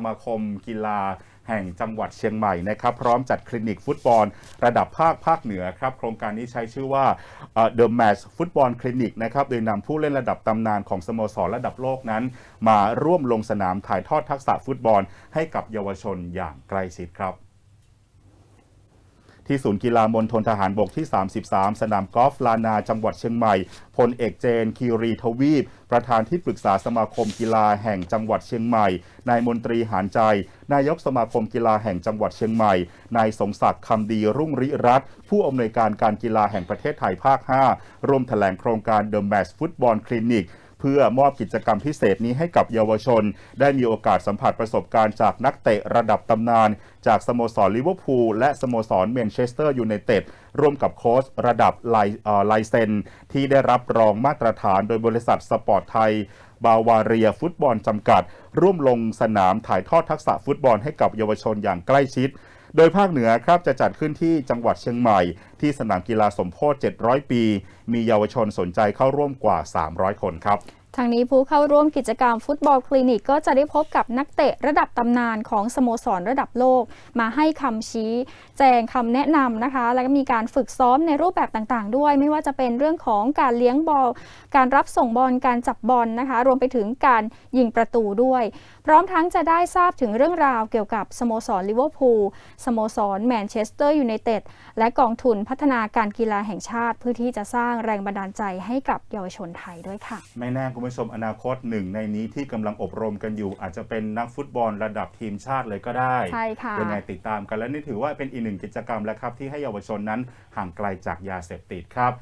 สมาคมกีฬาแห่งจังหวัดเชียงใหม่นะครับ พร้อมจัดคลินิกฟุตบอล ระดับภาคภาคเหนือครับ โครงการนี้ใช้ชื่อว่าเอ่อ The Match Football Clinic นะครับโดยนำผู้เล่นระดับตำนานของสโมสรระดับโลกนั้น มาร่วมลงสนามถ่ายทอดทักษะฟุตบอลให้กับเยาวชนอย่างใกล้ชิดครับ ที่ศูนย์กีฬามณฑลทหารบกที่ 33 สนามกอล์ฟลานา จังหวัดเชียงใหม่ พลเอกเจน คีรีทวีป ประธานที่ปรึกษาสมาคมกีฬาแห่งจังหวัดเชียงใหม่ นายมนตรีหานใจ นายกสมาคมกีฬาแห่งจังหวัดเชียงใหม่ นายสมศักดิ์คำดีรุ่งริรัตน์ผู้อำนวยการการกีฬาแห่งประเทศไทยภาค 5 ร่วมแถลงโครงการ The Match Football Clinic พื่อมอบกิจกรรมพิเศษนี้ให้กับเยาวชน ได้มีโอกาสสัมผัสประสบการณ์จากนักเตะระดับตำนาน จากสโมสรลิเวอร์พูลและสโมสรแมนเชสเตอร์ยูไนเต็ดร่วมกับโค้ชระดับไลเอ่อไลเซนที่ได้รับรองมาตรฐานโดยบริษัทสปอร์ตไทยบาวาเรียฟุตบอลจำกัด ร่วมลงสนามถ่ายทอดทักษะฟุตบอลให้กับเยาวชนอย่างใกล้ชิด โดยภาคเหนือครับจะจัดขึ้นที่จังหวัดเชียงใหม่ ที่สนามกีฬาสมโพธิ700 ปี มีเยาวชนสนใจเข้าร่วมกว่า 300 คนครับทางนี้ผู้เข้าร่วมกิจกรรมฟุตบอลคลินิกก็จะได้พบกับนักเตะระดับตำนานของสโมสรระดับโลก มาให้คำชี้ แจงคำแนะนำนะคะ แล้วก็มีการฝึกซ้อมในรูปแบบต่างๆ ด้วย ไม่ว่าจะเป็นเรื่องของการเลี้ยงบอล การรับส่งบอลการจับบอลนะคะ รวมไปถึงการยิงประตูด้วย พร้อมทั้งจะได้ทราบถึงเรื่องราวเกี่ยวกับสโมสรลิเวอร์พูลสโมสรแมนเชสเตอร์ยูไนเต็ดและกองทุนพัฒนาการกีฬาแห่งชาติ เพื่อที่จะสร้างแรงบันดาลใจให้กับเยาวชนไทยด้วยค่ะ ไม่แน่คุณผู้ชมอนาคตหนึ่งในนี้ที่กำลังอบรมกันอยู่ อาจจะเป็นนักฟุตบอลระดับทีมชาติเลยก็ได้ใช่ค่ะยังไงติดตามกันและนี่ถือว่าเป็นอีกหนึ่งกิจกรรมแล้วครับที่ให้เยาวชนนั้นห่างไกลจากยาเสพติดครับ